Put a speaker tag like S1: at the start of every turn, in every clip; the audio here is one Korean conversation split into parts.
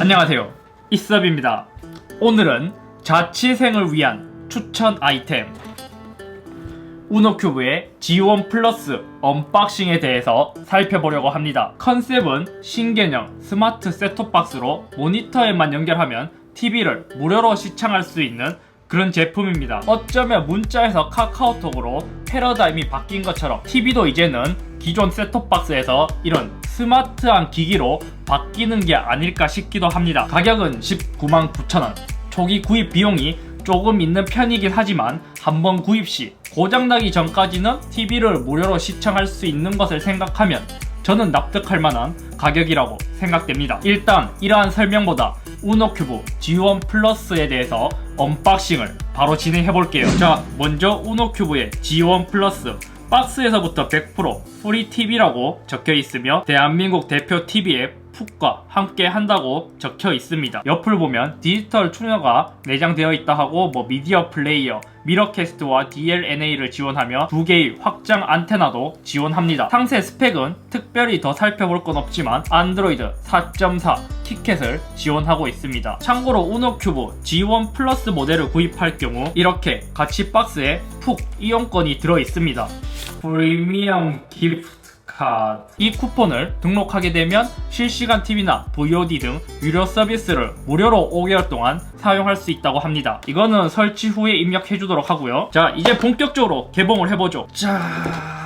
S1: 안녕하세요. 이섭입니다. 오늘은 자취생을 위한 추천 아이템 우노큐브의 G1 플러스 언박싱에 대해서 살펴보려고 합니다. 컨셉은 신개념 스마트 셋톱박스로 모니터에만 연결하면 TV를 무료로 시청할 수 있는 그런 제품입니다. 어쩌면 문자에서 카카오톡으로 패러다임이 바뀐 것처럼 TV도 이제는 기존 셋톱박스에서 이런 스마트한 기기로 바뀌는 게 아닐까 싶기도 합니다. 가격은 19만 9천원. 초기 구입 비용이 조금 있는 편이긴 하지만 한번 구입 시 고장나기 전까지는 TV를 무료로 시청할 수 있는 것을 생각하면 저는 납득할 만한 가격이라고 생각됩니다. 일단 이러한 설명보다 우노큐브 G1 플러스에 대해서 언박싱을 바로 진행해 볼게요. 자, 먼저 우노큐브의 G1 플러스 박스에서부터 100% 프리 TV라고 적혀 있으며 대한민국 대표 TV의 푹과 함께 한다고 적혀 있습니다. 옆을 보면 디지털 추녀가 내장되어 있다 하고 뭐 미디어 플레이어, 미러캐스트와 DLNA를 지원하며 두 개의 확장 안테나도 지원합니다. 상세 스펙은 특별히 더 살펴볼 건 없지만 안드로이드 4.4 티켓을 지원하고 있습니다. 참고로 우노큐브 G1 플러스 모델을 구입할 경우 이렇게 같이 박스에 푹 이용권이 들어 있습니다. 프리미엄 기프트 카드. 이 쿠폰을 등록하게 되면 실시간 TV나 VOD 등 유료 서비스를 무료로 5개월 동안 사용할 수 있다고 합니다. 이거는 설치 후에 입력해 주도록 하고요. 자, 이제 본격적으로 개봉을 해보죠. 자.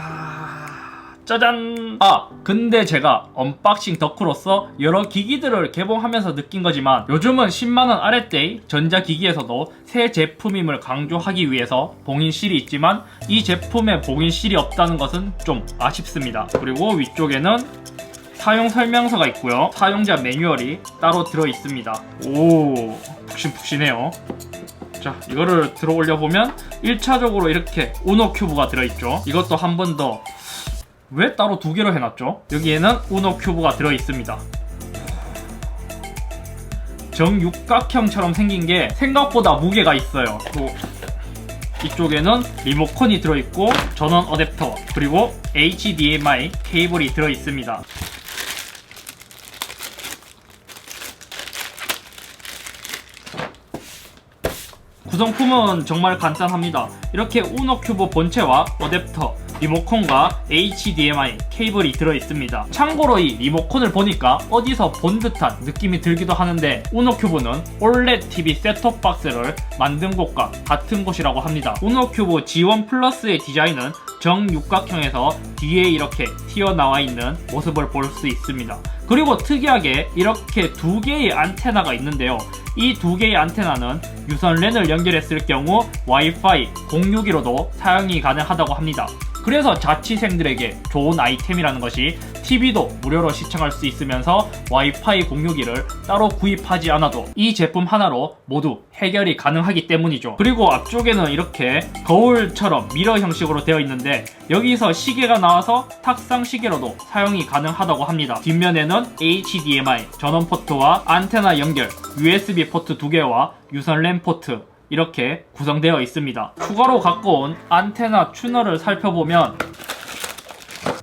S1: 짜잔! 아, 근데 제가 언박싱 덕후로서 여러 기기들을 개봉하면서 느낀 거지만 요즘은 10만원 아래대의 전자기기에서도 새 제품임을 강조하기 위해서 봉인실이 있지만 이 제품에 봉인실이 없다는 것은 좀 아쉽습니다. 그리고 위쪽에는 사용 설명서가 있고요. 사용자 매뉴얼이 따로 들어 있습니다. 오, 푹신푹신해요. 자, 이거를 들어 올려 보면 1차적으로 이렇게 우노 큐브가 들어 있죠. 이것도 한 번 더 왜 따로 두 개로 해놨죠? 여기에는 우노 큐브가 들어 있습니다. 정육각형처럼 생긴 게 생각보다 무게가 있어요. 또 이쪽에는 리모컨이 들어있고 전원 어댑터 그리고 HDMI 케이블이 들어 있습니다. 구성품은 정말 간단합니다. 이렇게 우노 큐브 본체와 어댑터, 리모컨과 HDMI 케이블이 들어있습니다. 참고로 이 리모컨을 보니까 어디서 본 듯한 느낌이 들기도 하는데 우노 큐브는 OLED TV 셋톱 박스를 만든 곳과 같은 곳이라고 합니다. 우노 큐브 G1 플러스의 디자인은 정육각형에서 뒤에 이렇게 튀어나와 있는 모습을 볼 수 있습니다. 그리고 특이하게 이렇게 두 개의 안테나가 있는데요. 이 두 개의 안테나는 유선 랜을 연결했을 경우 와이파이 061로도 사용이 가능하다고 합니다. 그래서 자취생들에게 좋은 아이템이라는 것이 TV도 무료로 시청할 수 있으면서 와이파이 061을 따로 구입하지 않아도 이 제품 하나로 모두 해결이 가능하기 때문이죠. 그리고 앞쪽에는 이렇게 거울처럼 미러 형식으로 되어 있는데 여기서 시계가 나와서 탁상 시계로도 사용이 가능하다고 합니다. 뒷면에는 HDMI 전원 포트와 안테나 연결, USB 포트 두 개와 유선 램 포트 이렇게 구성되어 있습니다. 추가로 갖고 온 안테나 튜너를 살펴보면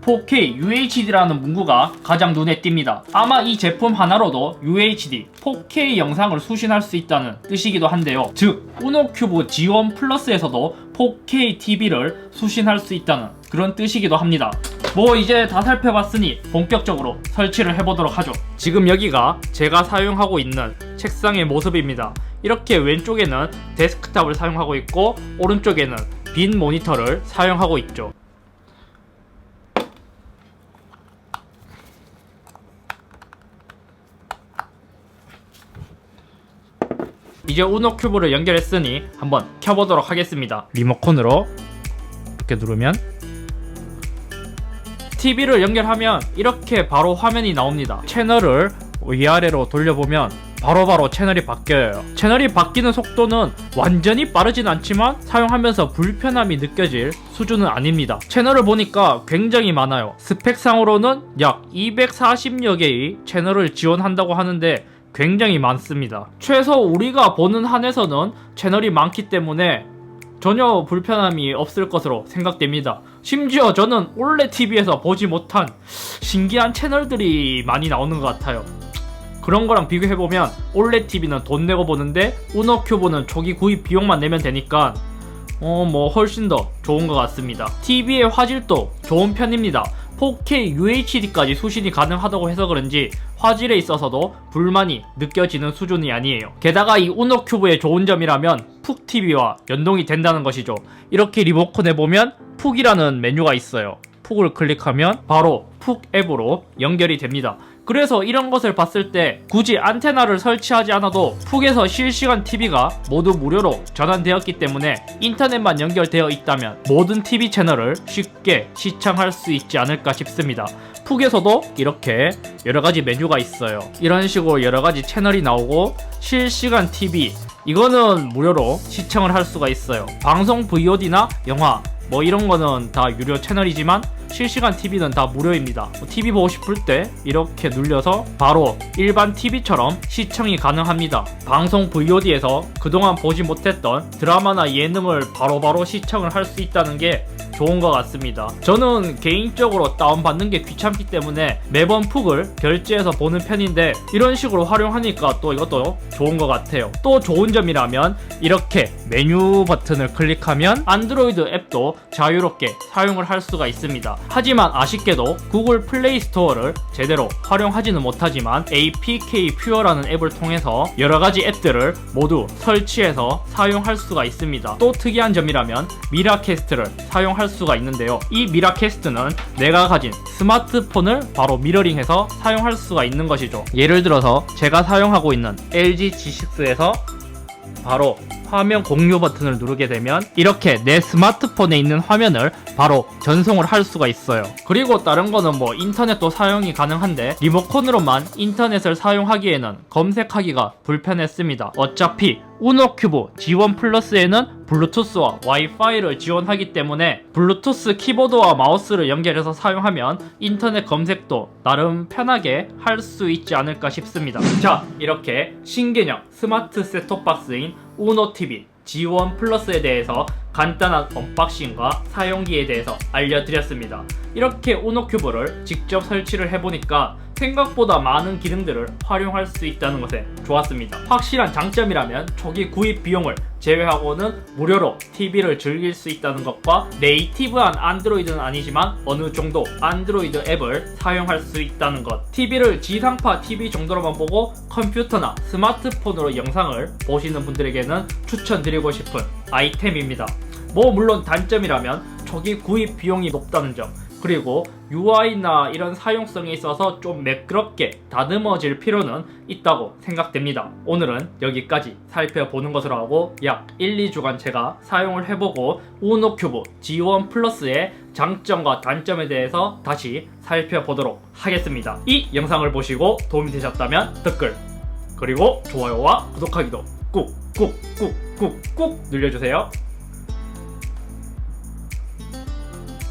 S1: 4K UHD라는 문구가 가장 눈에 띕니다. 아마 이 제품 하나로도 UHD, 4K 영상을 수신할 수 있다는 뜻이기도 한데요. 즉, 우노큐브 G1 플러스에서도 4K TV를 수신할 수 있다는 그런 뜻이기도 합니다. 뭐 이제 다 살펴봤으니 본격적으로 설치를 해보도록 하죠. 지금 여기가 제가 사용하고 있는 책상의 모습입니다. 이렇게 왼쪽에는 데스크탑을 사용하고 있고 오른쪽에는 빈 모니터를 사용하고 있죠. 이제 우노 큐브를 연결했으니 한번 켜보도록 하겠습니다. 리모컨으로 이렇게 누르면 TV를 연결하면 이렇게 바로 화면이 나옵니다. 채널을 위아래로 돌려보면 바로바로 바로 채널이 바뀌어요. 채널이 바뀌는 속도는 완전히 빠르진 않지만 사용하면서 불편함이 느껴질 수준은 아닙니다. 채널을 보니까 굉장히 많아요. 스펙상으로는 약 240여 개의 채널을 지원한다고 하는데 굉장히 많습니다. 최소 우리가 보는 한에서는 채널이 많기 때문에 전혀 불편함이 없을 것으로 생각됩니다. 심지어 저는 올레 TV에서 보지 못한 신기한 채널들이 많이 나오는 것 같아요. 그런 거랑 비교해보면 올레 TV는 돈 내고 보는데 우노 큐브는 초기 구입 비용만 내면 되니까 어 뭐 훨씬 더 좋은 것 같습니다. TV의 화질도 좋은 편입니다. 4K UHD까지 수신이 가능하다고 해서 그런지 화질에 있어서도 불만이 느껴지는 수준이 아니에요. 게다가 이 우노 큐브의 좋은 점이라면 푹 TV와 연동이 된다는 것이죠. 이렇게 리모컨에 보면 푹이라는 메뉴가 있어요. 푹을 클릭하면 바로 푹 앱으로 연결이 됩니다. 그래서 이런 것을 봤을 때 굳이 안테나를 설치하지 않아도 푹에서 실시간 TV가 모두 무료로 전환되었기 때문에 인터넷만 연결되어 있다면 모든 TV 채널을 쉽게 시청할 수 있지 않을까 싶습니다. 푹에서도 이렇게 여러 가지 메뉴가 있어요. 이런 식으로 여러 가지 채널이 나오고 실시간 TV 이거는 무료로 시청을 할 수가 있어요. 방송 VOD나 영화 뭐 이런 거는 다 유료 채널이지만 실시간 TV는 다 무료입니다. TV 보고 싶을 때 이렇게 눌려서 바로 일반 TV처럼 시청이 가능합니다. 방송 VOD에서 그동안 보지 못했던 드라마나 예능을 바로바로 시청을 할 수 있다는 게 좋은 것 같습니다. 저는 개인적으로 다운받는 게 귀찮기 때문에 매번 푹을 결제해서 보는 편인데 이런 식으로 활용하니까 또 이것도 좋은 것 같아요. 또 좋은 점이라면 이렇게 메뉴 버튼을 클릭하면 안드로이드 앱도 자유롭게 사용을 할 수가 있습니다. 하지만 아쉽게도 구글 플레이 스토어를 제대로 활용하지는 못하지만 APK 퓨어라는 앱을 통해서 여러 가지 앱들을 모두 설치해서 사용할 수가 있습니다. 또 특이한 점이라면 미라캐스트를 사용할 수가 있는데요. 이 미라캐스트는 내가 가진 스마트폰을 바로 미러링해서 사용할 수가 있는 것이죠. 예를 들어서 제가 사용하고 있는 LG G6에서 바로 화면 공유 버튼을 누르게 되면 이렇게 내 스마트폰에 있는 화면을 바로 전송을 할 수가 있어요. 그리고 다른 거는 뭐 인터넷도 사용이 가능한데 리모컨으로만 인터넷을 사용하기에는 검색하기가 불편했습니다. 어차피 우노큐브 G1 플러스에는 블루투스와 와이파이를 지원하기 때문에 블루투스 키보드와 마우스를 연결해서 사용하면 인터넷 검색도 나름 편하게 할 수 있지 않을까 싶습니다. 자, 이렇게 신개념 스마트 셋톱박스인 우노TV G1 플러스에 대해서 간단한 언박싱과 사용기에 대해서 알려드렸습니다. 이렇게 우노큐브를 직접 설치를 해보니까 생각보다 많은 기능들을 활용할 수 있다는 것에 좋았습니다. 확실한 장점이라면 초기 구입 비용을 제외하고는 무료로 TV를 즐길 수 있다는 것과 네이티브한 안드로이드는 아니지만 어느 정도 안드로이드 앱을 사용할 수 있다는 것. TV를 지상파 TV 정도로만 보고 컴퓨터나 스마트폰으로 영상을 보시는 분들에게는 추천드리고 싶은 아이템입니다. 뭐 물론 단점이라면 초기 구입 비용이 높다는 점 그리고 UI나 이런 사용성에 있어서 좀 매끄럽게 다듬어질 필요는 있다고 생각됩니다. 오늘은 여기까지 살펴보는 것으로 하고 약 1, 2주간 제가 사용을 해보고 우노큐브 G1 플러스의 장점과 단점에 대해서 다시 살펴보도록 하겠습니다. 이 영상을 보시고 도움이 되셨다면 댓글 그리고 좋아요와 구독하기도 꾹꾹꾹꾹꾹 눌러주세요.